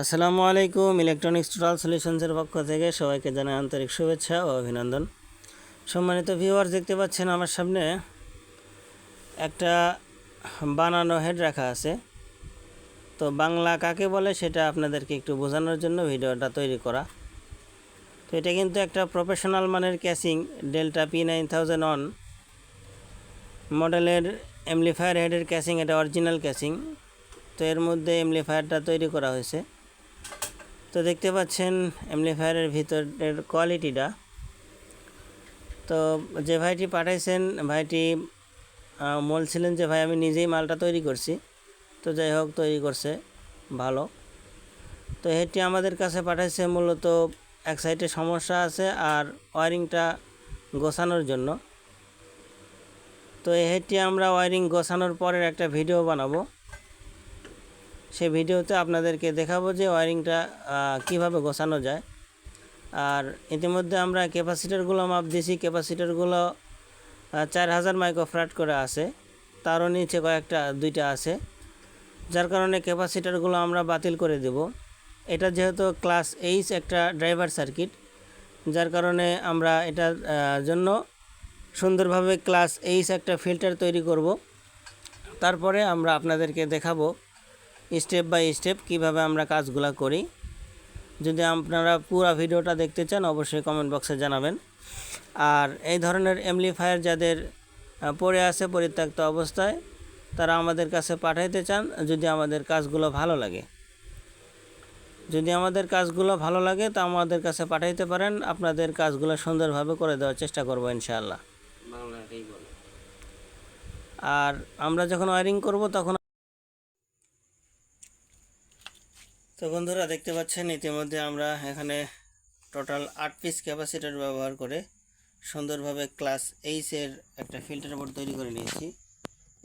আসসালামু আলাইকুম electronics total সলিউশনসের পক্ষ থেকে সবাইকে জানাই আন্তরিক শুভেচ্ছা ও অভিনন্দন। সম্মানিত ভিউয়ার দেখতে পাচ্ছেন আমার সামনে একটা বানানো হেড রাখা আছে। তো বাংলা কাকে বলে সেটা আপনাদেরকে একটু বোঝানোর জন্য ভিডিওটা তৈরি করা। তো এটা কিন্তু একটা প্রফেশনাল মানের casing Delta P nine thousand one মডেলের এমলিফায়ার হেডের ক্যাসিং এটা অরিজিনাল ক্যাসিং তো এর মধ্যে এমলিফায়ারটা তৈরি করা হয়েছে। তো দেখতে পাচ্ছেন এমলিফায়ারের ভিতরের কোয়ালিটিটা তো যে ভাইটি পাঠাইছেন, ভাইটি বলছিলেন যে, ভাই, আমি নিজেই মালটা তৈরি করছি। তো যাই হোক, তৈরি করছে, ভালো। তো হেডটি আমাদের কাছে পাঠাইছে মূলত এক সাইডে সমস্যা আছে আর ওয়ারিংটা গোছানোর জন্য। তো এই হেডটি আমরা ওয়ারিং গোছানোর পরের একটা ভিডিও বানাবো। সেই ভিডিওতে আপনাদেরকে দেখাবো যে ওয়ারিংটা কীভাবে গোছানো যায়। আর ইতিমধ্যে আমরা ক্যাপাসিটারগুলো মাপ দিয়েছি। ক্যাপাসিটারগুলো চার হাজার মাইক্রোফ্রাট করে আছে। তারও নিচে কয়েকটা, দুইটা আছে। যার কারণে ক্যাপাসিটারগুলো আমরা বাতিল করে দেব। এটা যেহেতু ক্লাস এইচ একটা ড্রাইভার সার্কিট, যার কারণে আমরা এটার জন্য সুন্দরভাবে ক্লাস এইচ একটা ফিল্টার তৈরি করব। তারপরে আমরা আপনাদেরকে দেখাবো স্টেপ বাই স্টেপ কীভাবে আমরা কাজগুলো করি। যদি আপনারা পুরো ভিডিওটা দেখতে চান অবশ্যই কমেন্ট বক্সে জানাবেন। আর এই ধরনের এমপ্লিফায়ার যাদের পড়ে আছে পরিত্যক্ত অবস্থায় তারা আমাদের কাছে পাঠাইতে চান যদি আমাদের কাজগুলো ভালো লাগে। যদি আমাদের কাজগুলো ভালো লাগে তা আমাদের কাছে পাঠাইতে পারেন। আপনাদের কাজগুলো সুন্দরভাবে করে দেওয়ার চেষ্টা করব ইনশাআল্লাহ। আর আমরা যখন ওয়ারিং করব তখন তো বন্ধুরা দেখতে পাচ্ছেন, ইতিমধ্যে আমরা এখানে টোটাল আট পিস ক্যাপাসিটার ব্যবহার করে সুন্দরভাবে ক্লাস এইচের একটা ফিল্টার বোর্ড তৈরি করে নিয়েছি।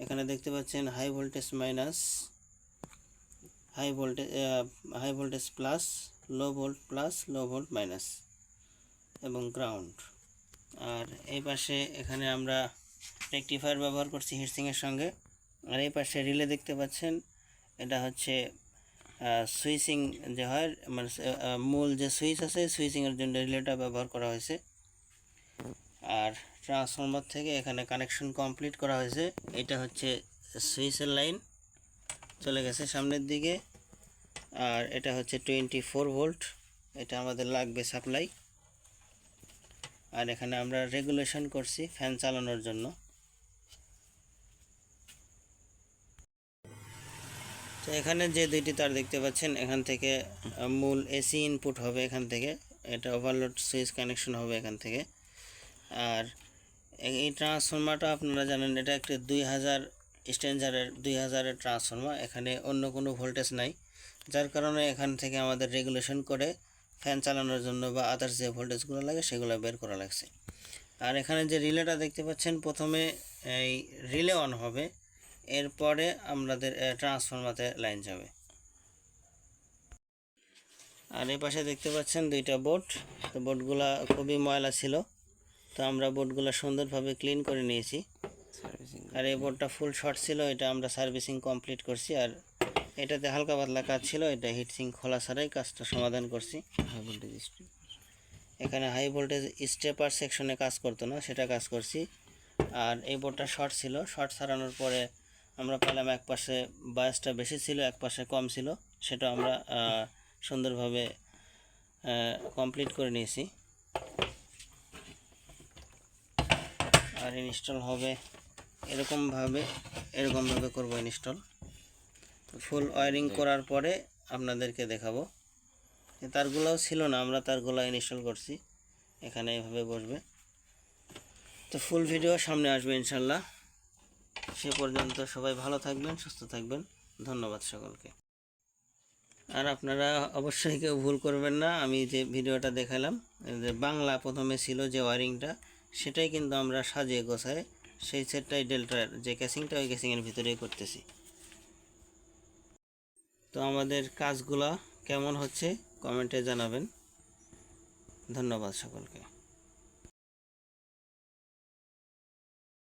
এখানে দেখতে পাচ্ছেন high voltage minus high voltage high voltage plus low volt plus low volt minus এবং গ্রাউন্ড আর এই পাশে এখানে আমরা রেকটিফায়ার ব্যবহার করছি হিটসিংয়ের সঙ্গে। আর এই পাশে রিলে দেখতে পাচ্ছেন, এটা হচ্ছে সুইচিং যে হয় মানে মূল যে সুইচ আছে সুইচিংয়ের জন্য রিলেটা ব্যবহার করা হয়েছে। আর ট্রান্সফরমার থেকে এখানে কানেকশন কমপ্লিট করা হয়েছে। এটা হচ্ছে সুইচের লাইন চলে গেছে সামনের দিকে। আর এটা হচ্ছে টোয়েন্টি ফোর ভোল্ট এটা আমাদের লাগবে সাপ্লাই আর এখানে আমরা রেগুলেশন করছি ফ্যান চালানোর জন্য। তো এখানে যে দুইটি তার দেখতে পাচ্ছেন, এখান থেকে মূল এসি ইনপুট হবে এখান থেকে, এটা ওভারলোড সুইচ কানেকশন হবে এখান থেকে। আর এই- ট্রান্সফর্মারটা আপনারা জানেন, এটা একটি দুই হাজার স্ট্যান্ডার্ডের, দুই হাজারের ট্রান্সফর্মার এখানে অন্য কোনো ভোল্টেজ নাই। যার কারণে এখান থেকে আমাদের রেগুলেশন করে ফ্যান চালানোর জন্য বা আদার্স যে ভোল্টেজগুলো লাগে, সেগুলো বের করা লাগছে। আর এখানে যে রিলেটা দেখতে পাচ্ছেন, প্রথমে এই রিলে অন হবে। এরপরে আমাদের ট্রান্সফরমাতে লাইন যাবে। আর এই পাশে দেখতে পাচ্ছেন দুইটা বোর্ড তো বোর্ডগুলা খুবই ময়লা ছিল। তো আমরা বোর্ডগুলো সুন্দরভাবে ক্লিন করে নিয়েছি। আর এই বোর্ডটা ফুল শর্ট ছিল এটা আমরা সার্ভিসিং কমপ্লিট করছি। আর এটাতে হালকা পাতলা কাজ ছিল এটা হিটসিং খোলা ছাড়াই কাজটা সমাধান করছি। হাই ভোল্টেজ এখানে হাই ভোল্টেজ স্টেপার সেকশনে কাজ করতো না সেটা কাজ করছি। আর এই বোর্ডটা শর্ট ছিল শর্ট সারানোর পরে আমরা পেলাম এক পাশে বায়াসটা বেশি ছিল এক পাশে কম ছিল। সেটা আমরা সুন্দরভাবে কমপ্লিট করে নিয়েছি। আর ইনস্টল হবে এরকমভাবে এরকমভাবে করব ইনস্টল ফুল ওয়ারিং করার পরে আপনাদেরকে দেখাবো। তারগুলোও ছিল না আমরা তারগুলো ইনস্টল করছি। এখানে এভাবে বসবে। তো ফুল ভিডিও সামনে আসবে ইনশাল্লাহ। সে পর্যন্ত সবাই ভালো থাকবেন, সুস্থ থাকবেন। ধন্যবাদ সকলকে। আর আপনারা অবশ্যই কেউ ভুল করবেন না, আমি যে ভিডিওটা দেখালাম যে বাংলা প্রথমে ছিল যে ওয়ারিংটা, সেটাই কিন্তু আমরা সাজিয়ে গোছায় সেই সেটটাই ডেল্টার যে ক্যাসিংটা ওই ক্যাসিংয়ের ভিতরেই করতেছি। তো আমাদের কাজগুলা কেমন হচ্ছে, কমেন্টে জানাবেন। ধন্যবাদ সকলকে।